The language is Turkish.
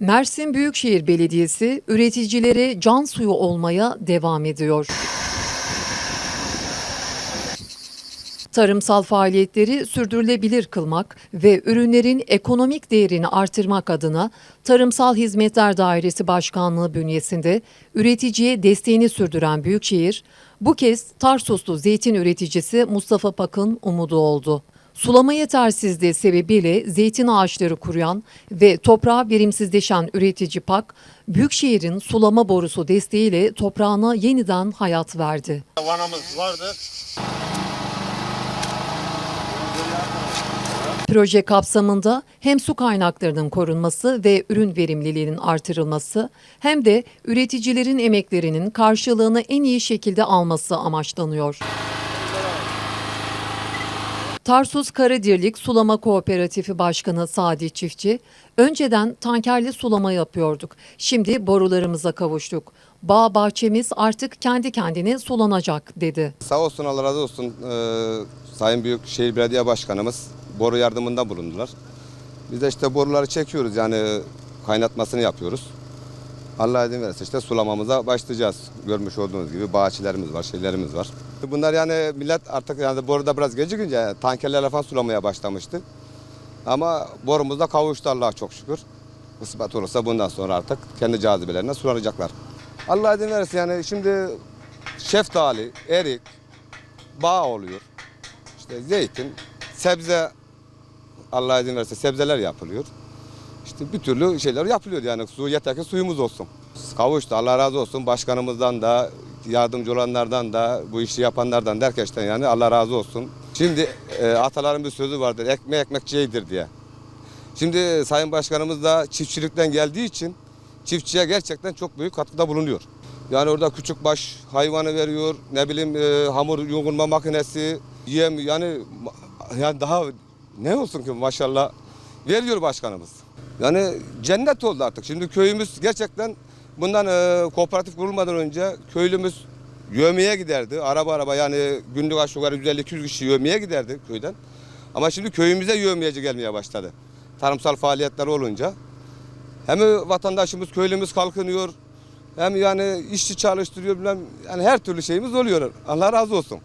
Mersin Büyükşehir Belediyesi üreticilere can suyu olmaya devam ediyor. Tarımsal faaliyetleri sürdürülebilir kılmak ve ürünlerin ekonomik değerini artırmak adına Tarımsal Hizmetler Dairesi Başkanlığı bünyesinde üreticiye desteğini sürdüren Büyükşehir, bu kez Tarsuslu zeytin üreticisi Mustafa Pak'ın umudu oldu. Sulama yetersizliği sebebiyle zeytin ağaçları kuruyan ve toprağa verimsizleşen üretici Pak, Büyükşehir'in sulama borusu desteğiyle toprağına yeniden hayat verdi. Vanamız vardı. Proje kapsamında hem su kaynaklarının korunması ve ürün verimliliğinin artırılması hem de üreticilerin emeklerinin karşılığını en iyi şekilde alması amaçlanıyor. Tarsus Karadirlik Sulama Kooperatifi Başkanı Sadi Çiftçi, önceden tankerli sulama yapıyorduk. Şimdi borularımıza kavuştuk. Bağ bahçemiz artık kendi kendine sulanacak dedi. Sağ olsun Allah razı olsun eee, Sayın Büyükşehir Belediye Başkanımız boru yardımında bulundular. Biz de işte boruları çekiyoruz yani kaynatmasını yapıyoruz. Allah izin verirse işte sulamamıza başlayacağız. Görmüş olduğunuz gibi bahçelerimiz var, şeylerimiz var. Bunlar yani millet artık yani boruda biraz gecikince tankerlerle falan sulamaya başlamıştı. Ama borumuzda kavuştu Allah'a çok şükür. Kısmet olursa bundan sonra artık kendi cazibelerine sulanacaklar. Allah izin verirse yani şimdi şeftali, erik, bağ oluyor. İşte zeytin, sebze Allah izin verirse sebzeler yapılıyor. İşte bir türlü şeyler yapılıyor yani su yeter ki suyumuz olsun. Kavuştu Allah razı olsun başkanımızdan da yardımcı olanlardan da bu işi yapanlardan da herkesten yani Allah razı olsun. Şimdi e, ataların bir sözü vardır ekmeği ekmekçiyedir diye. Şimdi Sayın Başkanımız da çiftçilikten geldiği için çiftçiye gerçekten çok büyük katkıda bulunuyor. Yani orada küçük baş hayvanı veriyor, ne bileyim e, hamur yoğurma makinesi, yem yani yani daha ne olsun ki maşallah veriyor başkanımız. Yani cennet oldu artık. Şimdi köyümüz gerçekten bundan e, kooperatif kurulmadan önce köylümüz yövmeye giderdi. Araba araba yani günlük aşağı yukarı 150-200 kişi yövmeye giderdi köyden. Ama şimdi köyümüze yövmeyeci gelmeye başladı. Tarımsal faaliyetler olunca. Hem vatandaşımız, köylümüz kalkınıyor. Hem yani işçi çalıştırıyor bilmem yani her türlü şeyimiz oluyor. Allah razı olsun.